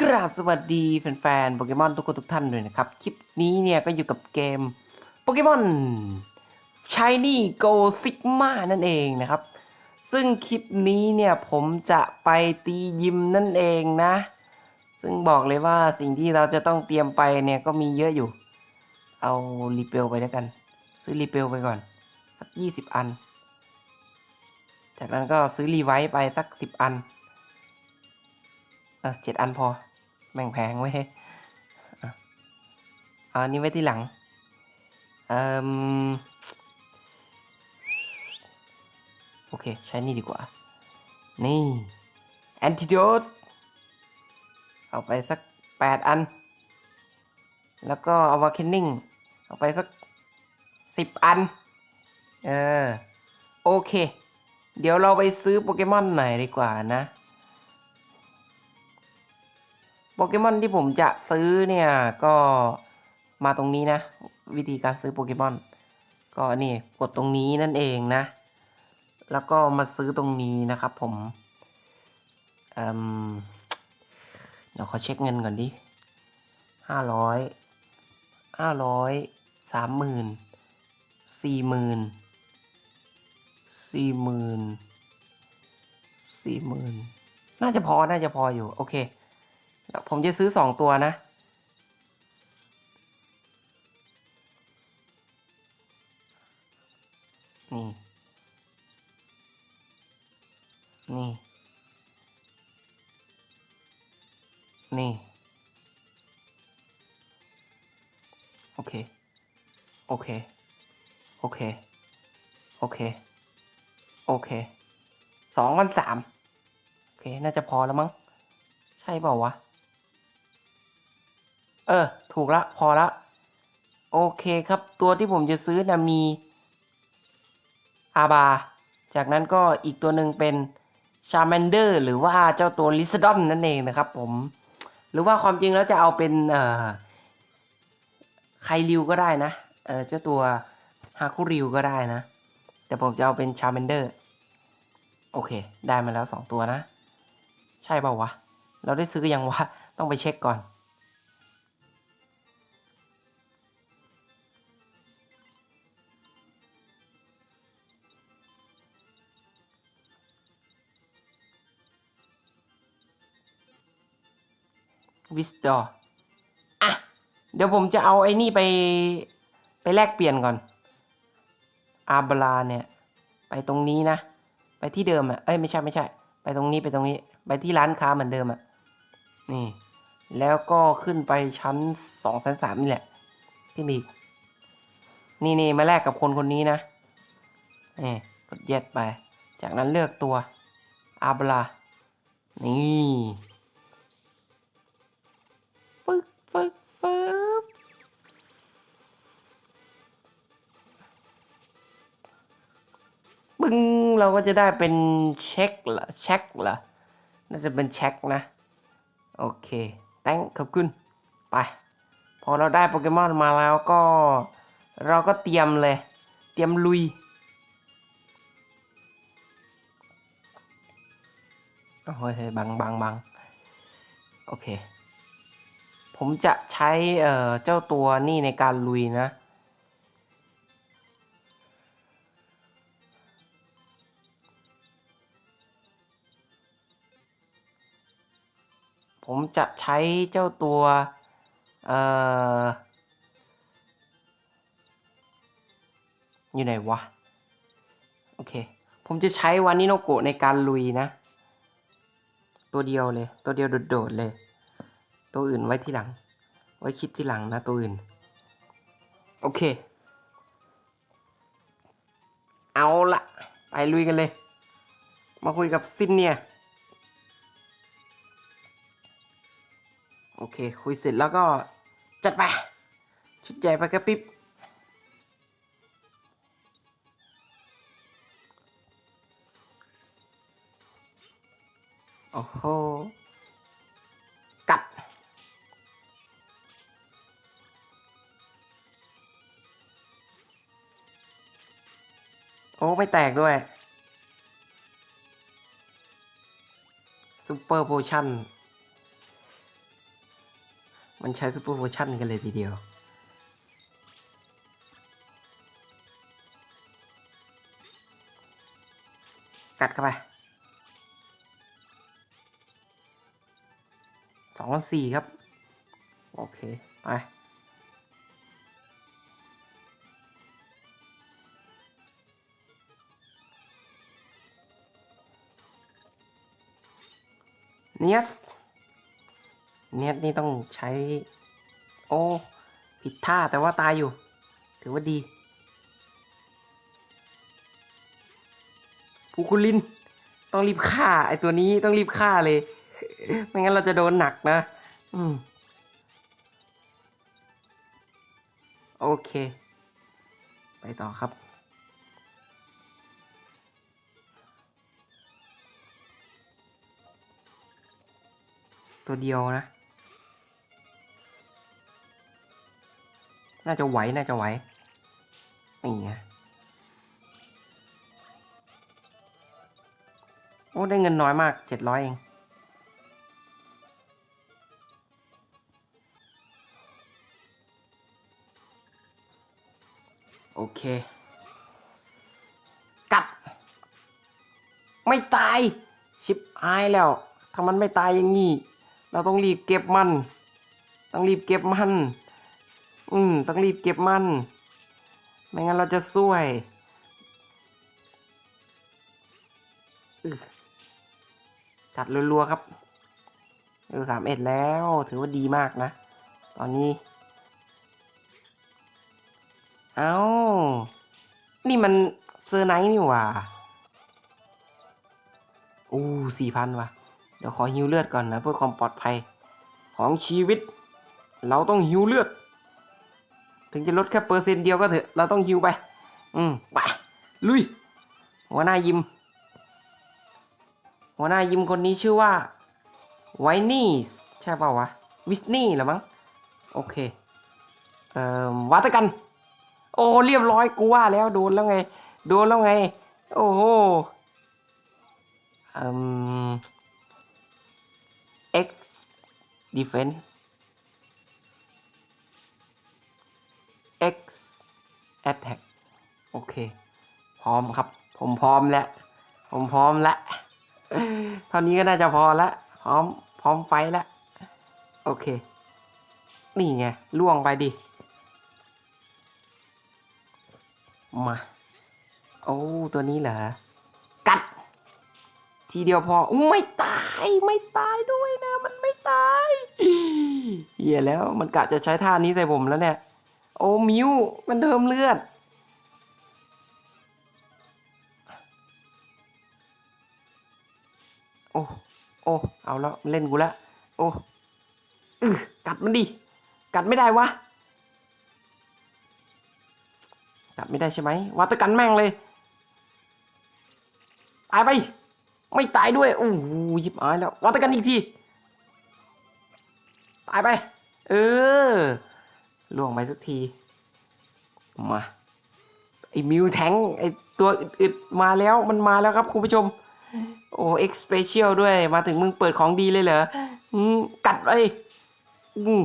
กราบสวัสดีแฟนๆโปเกมอนทุกคนทุกท่านด้วยนะครับ คลิปนี้เนี่ยก็อยู่กับเกมโปเกมอน Shiny Go Sigma นั่นเองนะครับ ซึ่งคลิปนี้เนี่ยผมจะไปตียิมนั่นเองนะ ซึ่งบอกเลยว่าสิ่งที่เราจะต้องเตรียมไปเนี่ยก็มีเยอะอยู่ เอารีเปลไปแล้วกัน ซื้อรีเปลไปก่อน สัก 20 อัน จากนั้นก็ซื้อรีไวท์ไปสัก 10 อัน ออเจ็ดอันพอแม่งแพงไว้ยอะเอาอันนี้ไว้ที่หลังเอ่มโอเค ใช้นี่ดีกว่า นี่แอนติโดดเอาไปสักแปดอัน แล้วก็เอาวาเคนนิ่งเอาไปสักสิบอัน เออ โอเค เดี๋ยวเราไปซื้อโปเกมอนหน่อยดีกว่านะ โปเกมอนที่ผมจะซื้อเนี่ยก็มาตรงนี้นะ วิธีการซื้อโปเกมอนก็นี่กดตรงนี้นั่นเองนะ แล้วก็มาซื้อตรงนี้นะครับผมเเดี๋ยวขอเช็คเงินก่อนดิห้าร้อยห้าร้อยสามหมื่นสี่หมื่นสี่หมื่นสี่หมื่นน่าจะพอ น่าจะพออยู่ โอเค ผมจะซื้อสองตัวนะ นี่ นี่ นี่ โอเค โอเค โอเค โอเค โอเค สองพันสามโอเค น่าจะพอแล้วมั้ง ใช่เปล่าวะ เออ ถูกละ พอละ โอเคครับ ตัวที่ผมจะซื้อนะมีอาบา จากนั้นก็อีกตัวหนึ่งเป็นชา m มนเดอร์หรือว่าเจ้าตัวลิซดอนนั่นเองนะครับผม หรือว่าความจริงแล้วจะเอาเป็นเอ่อไคริวก็ได้นะ เออเจ้าตัวฮาคุริวก็ได้นะ แต่ผมจะเอาเป็นชา m มนเดอร์ โอเค ได้มาแล้วสองตัวนะ ใช่เปล่าวะ เราได้ซื้อยังวะ ต้องไปเช็คก่อน วิสตออะ เดี๋ยวผมจะเอาไอ้นี่ไป ไปแลกเปลี่ยนก่อน อาบลาเนี่ย ไปตรงนี้นะ ไปที่เดิมอะ เอ้ยไม่ใช่ไม่ใช่ ไปตรงนี้ไปตรงนี้ ไปที่ร้านค้าเหมือนเดิมอะ นี่ แล้วก็ขึ้นไปชั้นสองชั้นสามนี่แหละขึ้นไปอีกนี่นี่มาแลกกับคนคนนี้นะนี่กดเย็ดไป จากนั้นเลือกตัวอาบลา นี่ ฟึกฟึกฟึบปึ้งเราก็จะได้เป็นเช็คเหรอเช็คเหรอน่าจะเป็นเช็คนะ โอเคแตงขอบคุณ ไป พอเราได้โปเกมอนมาแล้วก็ เราก็เตรียมเลย เตรียมลุยโอ้ยเฮ้ยบังบังบังโอเค ผมจะใช้เเจ้าตัวนี่ในการลุยนะ ผมจะใช้เจ้าตัวเอ่ออยู่ไหนวะ โอเค ผมจะใช้วานิโนโกะในการลุยนะ ตัวเดียวเลย ตัวเดียวโดดๆเลย ตัวอื่นไว้ที่หลัง ไว้คิดที่หลังนะตัวอื่น โอเค เอาละไปลุยกันเลย มาคุยกับซินเนี่ยโอเค คุยเสร็จแล้วก็จัดไป ชุดใหญ่ไปกระปิบโอ้โห อ้ไม่แตกด้วยซูเปอร์โพชั่น มันใช้ซูเปอร์โพชั่นกันเลยทีเดียว กัดเข้าไปสองสี่ครับ โอเค ไป เนียสเนียสนี่ต้องใช้ โอ้ผิดท่าแต่ว่าตายอยู่ ถือว่าดีภูคุลิน ต้องรีบฆ่า ไอตัวนี้ต้องรีบฆ่าเลย ไม่งั้นเราจะโดนหนักนะ อืม โอเค ไปต่อครับ ตัวเดียวนะ น่าจะไหว น่าจะไหวนี่ไงโอ้ ได้เงินน้อยมากเจ็ดร้อยเอง โอเค กัด ไม่ตาย ชิบหายแล้ว ถ้ามันไม่ตายอย่างงี้ เราต้องรีบเก็บมัน ต้องรีบเก็บมัน อืม ต้องรีบเก็บมัน ไม่งั้นเราจะซวยอื้อกัดรัวๆครับเออสามเอ็ดแล้ว ถือว่าดีมากนะ ตอนนี้ เอา้า นี่มันเซอร์ไนท์นี่หว่าอู้สี่พันว่ะ ดี๋ยวขอฮิวเลือดก่อนนะเพื่อความปลอดภัยของชีวิต เราต้องฮิวเลือด ถึงจะลดแค่เปอร์เซ็นต์เดียวก็เถอะเราต้องฮิวไป อืมไปลุย หัวหน้ายิม หัวหน้ายิมคนนี้ชื่อว่าไวนี่ใช่เปล่าวะวิสนี่หรือมั้งโอเคเอ่อวัตกัน โอ้เรียบร้อยกูว่าแล้วโดนแล้วไงโดนแล้วไง โอ้โหอืม defense X attack โอเค พร้อมครับ ผมพร้อมแล้ว ผมพร้อมแล้วเท่านี้ก็น่าจะพอล้วพร้อม พร้อมไฟล้วโอเค นี่ไง ล่วงไปดิ มา โอ้ ตัวนี้เหรอ กัด ทีเดียวพอ ไม่ตาย ไม่ตายด้วยนะ ตายเหี้ยแล้วมันกะจะใช้ท่านี้ใส่ผมแล้วเนี่ย โอ้มิวมันเทิมเลือด โอ้ โอ้ เอาแล้วเล่นกูล้วโอ้อือกัดมันดิ กัดไม่ได้วะ กัดไม่ได้ใช่ไหมวัตกันแม่งเลย ตายไป ไม่ตายด้วย โอ้ยิบอายแล้ววัตกันอีกที ตายไป เออล่วงไปสักที มาไอ้มิวแทงไอ้ตัวอึดๆมาแล้วมันมาแล้วครับคุณผู้ชม โอ้เอ็กซ์เพเชียลด้วยมาถึงมึงเปิดของดีเลยเหรออืมกัดไปอืม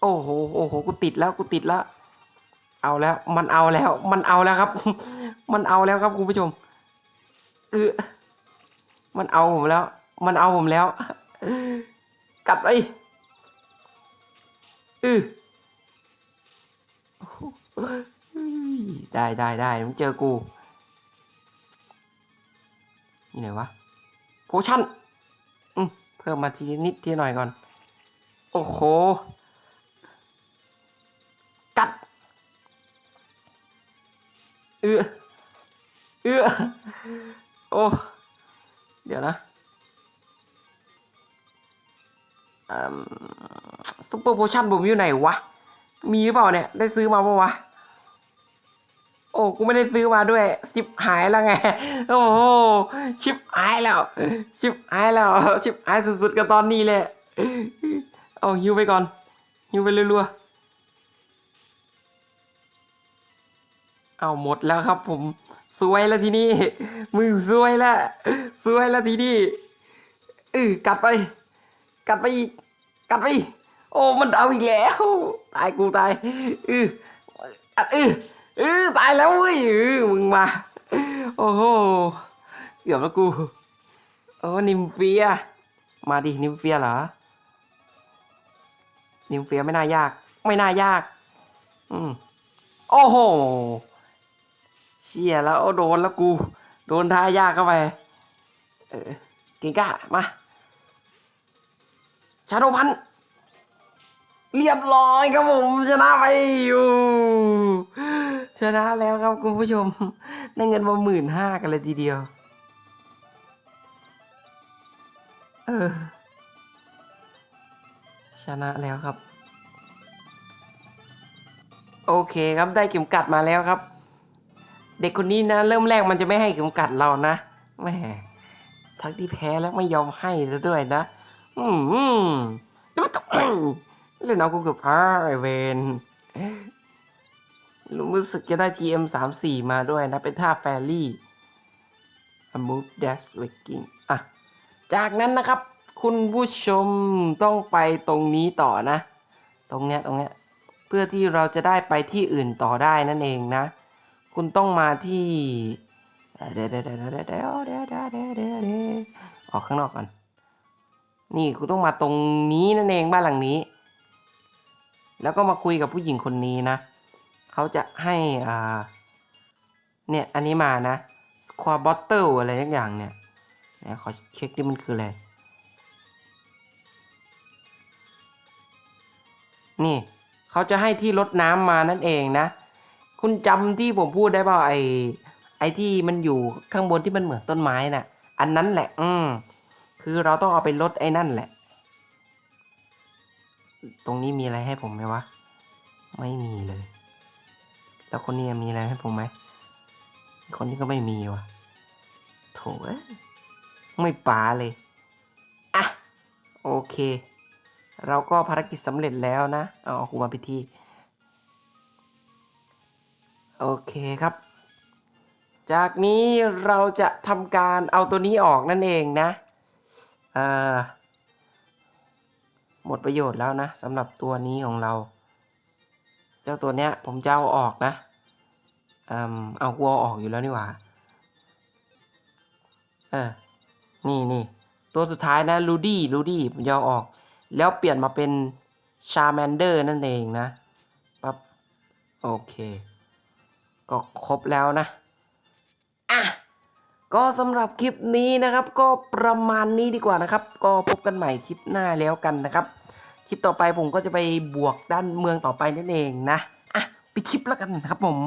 โอ้โหโอ้โหกูติดแล้วกูติดแล้วเอาแล้ว มันเอาแล้ว มันเอาแล้วครับ มันเอาแล้วครับคุณผู้ชมเออมันเอาผมแล้ว มันเอาผมแล้ว กัดไปเออได้ได้ได้มึงเจอกู นี่ไหนวะโพชั่นอืมเพิ่มมาทีนิดทีหน่อยก่อน โอ้โห กัด เอือเอือโอ้ เดี๋ยวนะ ซุปเปอร์โพชั่นผมอยู่ไหนวะ มีหรือเปล่าเนี่ย ได้ซื้อมาปะวะ โอ้ กูไม่ได้ซื้อมาด้วย ชิบหายแล้วไง โอ้โห ชิบหายแล้ว ชิบหายแล้ว ชิบหายสุดๆกับตอนนี้เลยเอาฮิวไปก่อนฮิวไปรัวๆ เอาหมดแล้วครับผม สวยแล้วทีนี้ มึงสวยแล้ว สวยแล้วทีนี้เออกัดไป กัดไปอีก กัดไป โอ้ มันเอาอีกแล้ว ตายกูตายอืออัดอืออตายแล้วเว้ยอือมึงมา โอ้โห เกือบแล้วกู โอ้ นิมเฟีย มาดิ นิมเฟียเหรอ นิมเฟียไม่น่ายาก ไม่น่ายาก อืมโอ้โห เชี่ยแล้วโดนแล้วกู โดนทายากเข้าไป เออเก่งก้า มา ชาโดพันธ์เรียบร้อยครับผมชนะไปอยู่ ชนะแล้วครับคุณผู้ชม ได้เงินมาหมื่นห้ากันเลยทีเดียว เออ ชนะแล้วครับ โอเคครับได้เข็มกัดมาแล้วครับ เด็กคนนี้นะ เริ่มแรกมันจะไม่ให้เข็มกัดเรานะแหมทั้งที่แพ้แล้วไม่ยอมให้ซะด้วยนะ อืมแล้วน้องเล่นเอากูเกือบพาไอเวนรู้สึกจะได้ TM 3 4มาด้วยนะ เป็นท่าแฟรี่ move dash waking อะ จากนั้นนะครับ คุณผู้ชมต้องไปตรงนี้ต่อนะ ตรงเนี้ยตรงเนี้ย เพื่อที่เราจะได้ไปที่อื่นต่อได้นั่นเองนะ คุณต้องมาที่เดี๋ยวเดี๋ยวเดี๋ยวเดี๋ยวเดี๋ยวเดี๋ยวออกข้างนอกก่อน นี่คุณต้องมาตรงนี้นั่นเองบ้านหลังนี้ แล้วก็มาคุยกับผู้หญิงคนนี้นะเขาจะให้อ่าเนี่ยอันนี้มานะสควอบอตเติลอะไรสักอย่างเนี่ยเนี่ยขอเช็คดิมันคืออะไร นี่เขาจะให้ที่รดน้ำมานั่นเองนะ คุณจำที่ผมพูดได้เปล่าไอ้ไอ้ที่มันอยู่ข้างบนที่มันเหมือนต้นไม้น่ะ อันนั้นแหละ อืม คือเราต้องเอาไปลดไอ้นั่นแหละ ตรงนี้มีอะไรให้ผมไหมวะ ไม่มีเลย แล้วคนนี้มีอะไรให้ผมไหม คนนี้ก็ไม่มีวะโถไม่ป๋าเลย อะ โอเค เราก็ภารกิจสำเร็จแล้วนะ เอาเอากูมาพิธี โอเคครับจากนี้เราจะทำการเอาตัวนี้ออกนั่นเองนะ หมดประโยชน์แล้วนะสำหรับตัวนี้ของเรา เจ้าตัวเนี้ยผมจะเอาออกนะเอ่มเอาวัวออกอยู่แล้วนี่หว่าเออนี่นี่ตัวสุดท้ายนะลูดี้ลูดี้ผมจะเอาออก แล้วเปลี่ยนมาเป็นชาแมนเดอร์นั่นเองนะปั๊บโอเค ก็ครบแล้วนะ ก็สำหรับคลิปนี้นะครับ ก็ประมาณนี้ดีกว่านะครับ ก็พบกันใหม่คลิปหน้าแล้วกันนะครับ คลิปต่อไปผมก็จะไปบวกด้านเมืองต่อไปนั่นเองนะอะไปคลิปแล้วกันนะครับผม